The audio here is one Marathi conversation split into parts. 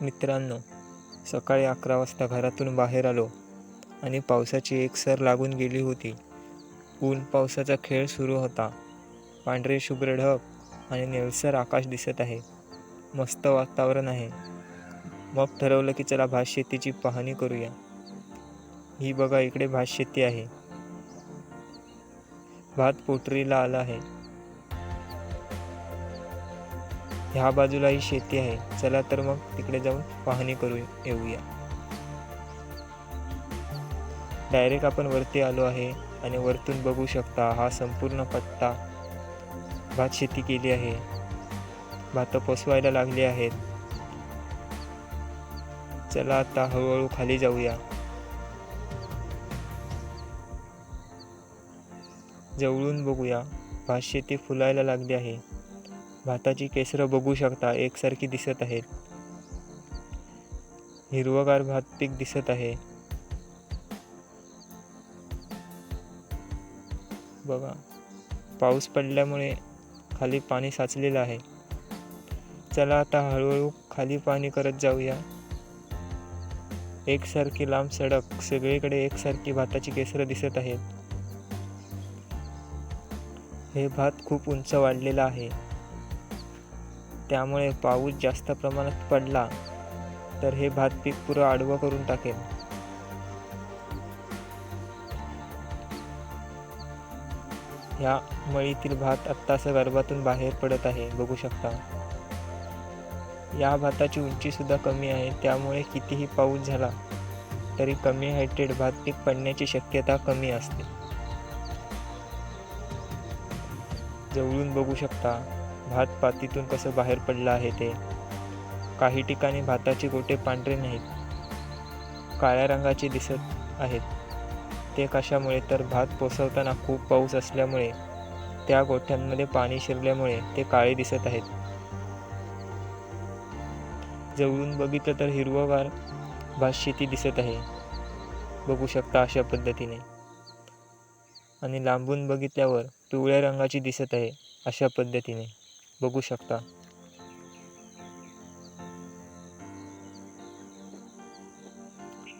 मित्रांनो सकाळी अकरा वाजता घरातून बाहेर आलो आणि पावसाची एक सर लागून गेली होती. ऊन पावसाचा खेळ सुरू होता. पांढरे शुभ्र ढग आणि निळसर आकाश दिसत आहे. मस्त वातावरण आहे. मग ठरवलं की चला भात शेतीची पाहणी करूया. ही बघा इकडे भात शेती आहे. भात पोटरीला आला आहे. ह्या बाजूलाही शेती आहे. चला तर मग तिकडे जाऊन पाहणी करू येऊया. डायरेक्ट आपण वरती आलो आहे आणि वरतून बघू शकता हा संपूर्ण पट्टा भात शेती केली आहे. भात पोसवायला लागली आहेत. चला आता हळूहळू खाली जाऊया. जवळून बघूया. भात शेती फुलायला लागली आहे. भाताची केसरं बघू शकता एकसारखी दिसत आहेत. हिरवगार भात पीक दिसत आहे. बघा पाऊस पडल्यामुळे खाली पाणी साचलेलं आहे. चला आता हळूहळू खाली पाणी करत जाऊया. एकसारखी लांब सडक सगळीकडे एकसारखी भाताची केसरं दिसत आहेत. हे भात खूप उंच वाढलेलं आहे. त्यामुळे पाऊस जास्त प्रमाणात पडला तर हे भात पीक पुरं आडवं करून टाकेल ह्या मळीतील भात आत्ताच गर्भातून बाहेर पडत आहे बघू शकता. या भाताची उंची सुद्धा कमी आहे त्यामुळे कितीही पाऊस झाला तरी कमी हायटेड भात पीक पडण्याची शक्यता कमी असते. जवळून बघू शकता. भात पातीतून कसं बाहेर पडलं आहे ते? काही ठिकाणी भाताचे गोटे पांढरे नाहीत. काळ्या रंगाचे दिसत आहेत. ते कशामुळे? तर भात पोसवताना खूप पाऊस असल्यामुळे. त्या गोठ्यांमध्ये पाणी शिरल्यामुळे ते काळे दिसत आहेत. जवळून बघितलं तर हिरवगार भात शेती दिसत आहे. बघू शकता अशा पद्धतीने. आणि लांबून बघितल्यावर पिवळ्या रंगाची दिसत आहे अशा पद्धतीने. बघू शकता.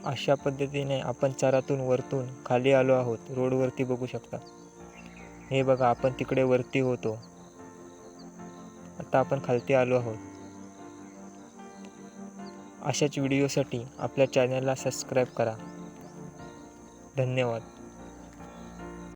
अशा पद्धतीने आपण चारातून वरतून खाली आलो आहोत. रोडवरती बघू शकता. हे बघा आपण तिकडे वरती होतो. आता आपण खालती आलो आहोत. अशाच व्हिडिओसाठी आपल्या चॅनलला सबस्क्राईब करा. धन्यवाद.